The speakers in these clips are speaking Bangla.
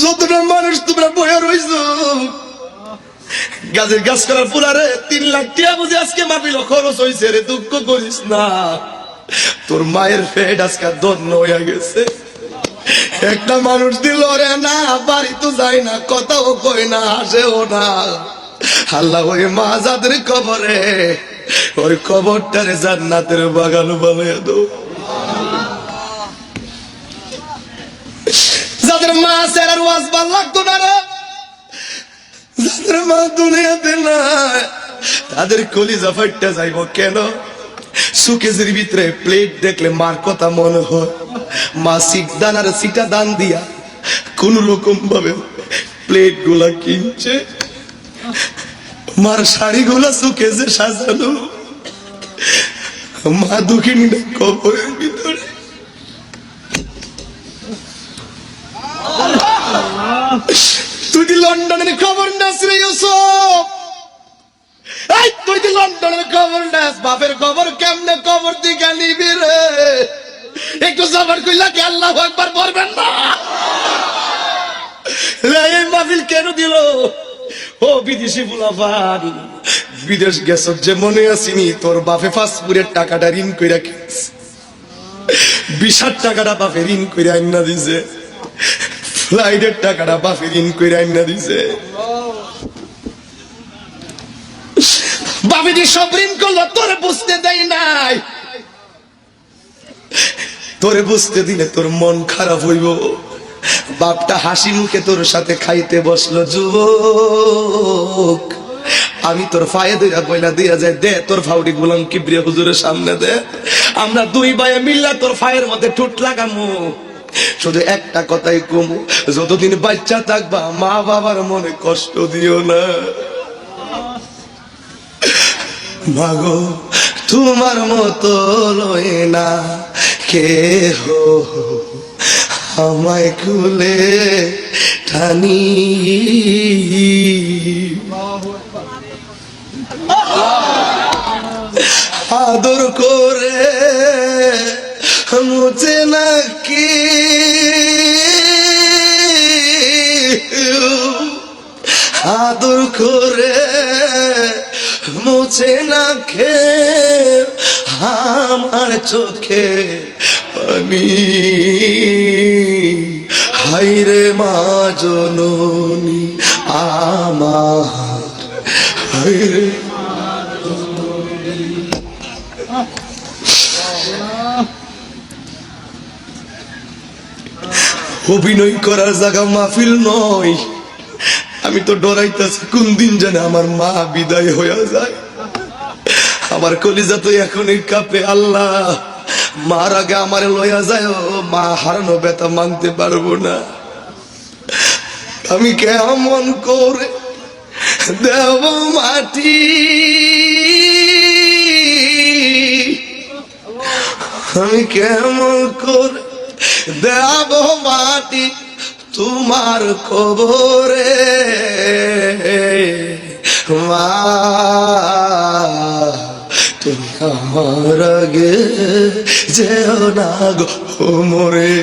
যতটা মানুষ তোমরা বয়া রইছ? গাছের গাছ করার পুরারে তিন লাখ টিয়া বুঝে আজকে মাপিল খরচ হয়েছে রে, দুঃখ করিস না। তোর মায়ের পেট আজকে দন্য হয়ে গেছে। একটা মানুষ দিল রে, না, বাড়ি তো যায় না, কথাও কই না, হাসেও না। আল্লাহ ওই মা যাদের কবরে, ওই কবরটারে জান্নাতের বাগান বানাইয়া দো তাদের কলিজা ফাইটটা যাইব কেন? সুকেজের ভিতরে প্লেট দেখলে মার কথা মনে হয়। মা দান আর সিটা দান দিয়া কোন রকম ভাবে প্লেটগুলা কিনছে। মার শাড়ি গুলা সুকেজে সাজানো। মা দুঃখিনী কবরের ভিতরে তুই কি লন্ডনের খবর নাস রে ইউসুফ? এই, তুই কি লন্ডনের খবর নাস? বাপের খবর কেমনে খবর দিকে নিবি রে? একটু জবর কইলা কি আল্লাহ একবার পড়বেন না? এই মাহফিল কেন দিল? ও বিদেশি মুলাফান বিদেশ গেছ যে মনে আসিনি তোর বাপে ফাস্টফুডের টাকাটা ঋণ কইরা কিনছে। বিশ টাকাটা বাপে ঋণ কইরা আইনা দিছে। ফ্লাইটের টাকাটা বাপে ঋণ কইরা আইনা দিছে। করল, তোরে বুঝতে দেয় নাই। তোরে বুঝতে দিলে তোর মন খারাপ হইব। বাপটা হাসি মুখে তোর সাথে খাইতে বসল, যুবক, আমি তোর ফায়ে দইরা বইলা দিয়া যায় দে, তোর ফাউডি গুলাম কিবরিয়া হুজুরের সামনে দে। আমরা দুই ভাইয়ে মিল্লা তোর ফায়ের মধ্যে ঠুট লাগামু। শুধু একটা কথাই কমু, যতদিন বাচ্চা থাকবা, মা বাবার মনে কষ্ট দিও না। মাগো, তোমার মতো লয় না কে হো আমায় কুলে টানি। আদর করে করে মুছে না খে আমার চোখে পানি। হাইরে মা জননী আমার। হাইরে অভিনয় করার জায়গা মাহফিল নয়। আমি তো ডরাইতেছি কোন দিন জানে আমার মা বিদায় হইয়া যায়। আমার কলিজা তো এখনই কাপে, আল্লাহ, মার আগে আমার লইয়া যায় মা, হারানো ব্যথা মানতে পারব না। আমি কেমন করে দেব মাটি? আমি কেমন করে দেব মাটি? তোমার কবরে মা, তুমি আমার আগে যেও না মরে।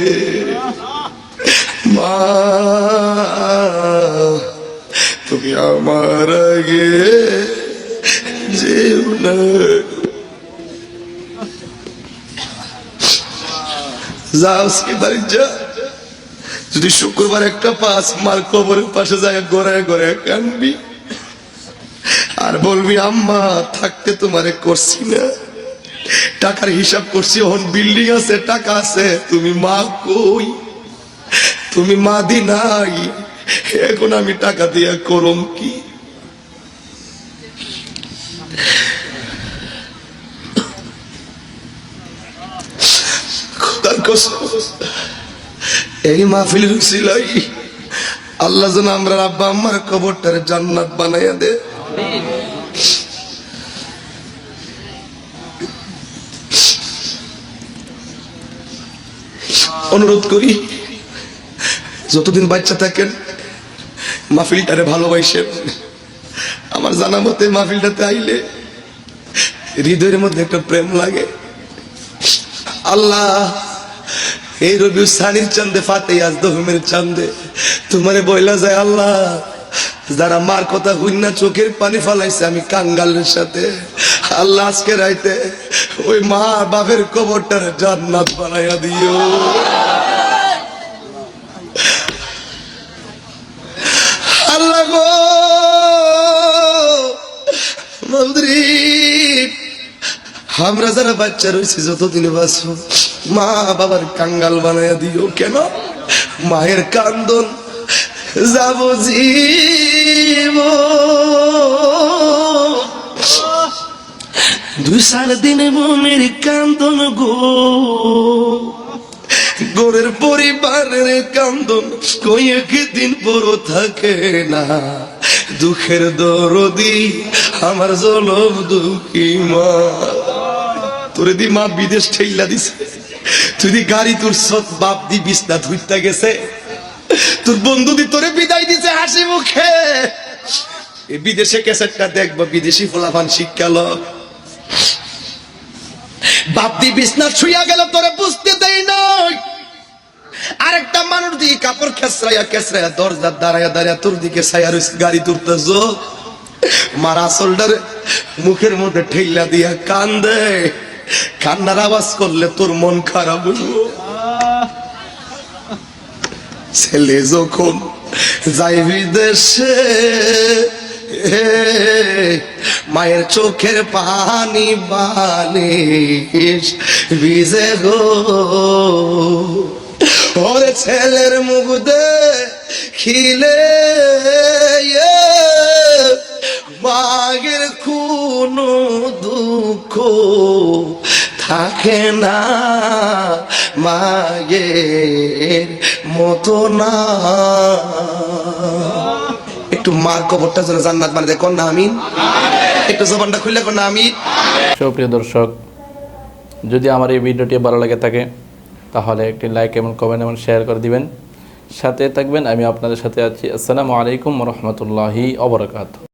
মা, তুমি আমার আগে না যাও সে বাড়ি যা যদি শুক্রবার একটা পাঁচ মার কবরের পাশে যায় গড়ায় গড়ায় কানবি। আর বলবি, আম্মা, থাকতে তোমারে করছি না। টাকার হিসাব করছি, এখন বিল্ডিং আছে, টাকা আছে। তুমি মা কই? তুমি মা দি নাই। এখন আমি টাকা দিয়া করম কি? খোদার কসম। এই মাহফিল ছিলাই আল্লাহ যেন আমরা আব্বা আম্মার কবরটার জান্নাত বানাইয়া দে অনুরোধ করি, যতদিন বাচ্চা থাকেন, মাহফিলটারে ভালোবাসেন। আমার জানা মতে মাহফিলটাতে আইলে হৃদয়ের মধ্যে একটা প্রেম লাগে। আল্লাহ এই রবি সানির চান্দে ফাতে আজ দহমের চান্দে। তোমারে বইলা যায় আল্লাহ, যারা মার কথা হুইনা চোখের পানি ফালাইছে আমি কাঙ্গালের সাথে। আল্লাহ আজকে রাইতে ওই মা বাপের কবরটার জান্নাত বানাইয়া দিও। আল্লাহ গো মন্দ্রী আমরা যারা বাচ্চা রয়েছে, যতদিন বাঁচবো মা বাবার কাঙ্গাল বানাইয়া দিও কেন? মায়ের কান্দন যাব জীব। দুই সার দিনে মনের কান্দন গো। গোরের পরিবারের কান্দন কয়েক দিন বড় থাকে না। দুঃখের দরদি আমার জলম দুঃখী মা। তোরে দি মা বিদেশ ঠেইলা দিছে। তুই দি গাড়ি তোর সৎ বাপ দি বিছনা ধুইতা গেছে, তোর বন্ধু দি তোরে বিদায় দিছে হাসি মুখে। বিদেশে ক্যাসেটটা দেখব, বিদেশি ফলাফান শিক্ষাল বাপ দি বিছনা গেল, তোরে বুঝতে নাই। আরেকটা মানুষ দিয়ে কাপড় খেসরাইয়া খেসরাইয়া দরজার দাঁড়াইয়া দাঁড়াইয়া তোর দিকে সাইয়া রইছে, গাড়ি তুলতেছ। মারা আসলটারে মুখের মধ্যে ঠেইলা দিয়া কান্দে। কান্নার আওয়াজ করলে তোর মন খারাপ ছেলে যখন যাই বিদেশে মায়ের চোখের পানি বালিশ ভিজে গো। ওরে ছেলের মুখ দে খিলে মাগের কোনো দুঃখ থাকে না মায়ের মতো না। একটু মার কবরটা যেন জান্নাত মানে দেখুন না, আমিন। একটু জবানটা খুললে কোন আমিন। সুপ্রিয় দর্শক, যদি আমার এই ভিডিওটি ভালো লাগে থাকে, তাহলে একটি লাইক এবং কমেন্ট এবং শেয়ার করে দিবেন। সাথে থাকবেন, আমি আপনাদের সাথে আছি। আসসালামু আলাইকুম রহমতুল্লাহি অবরাকাত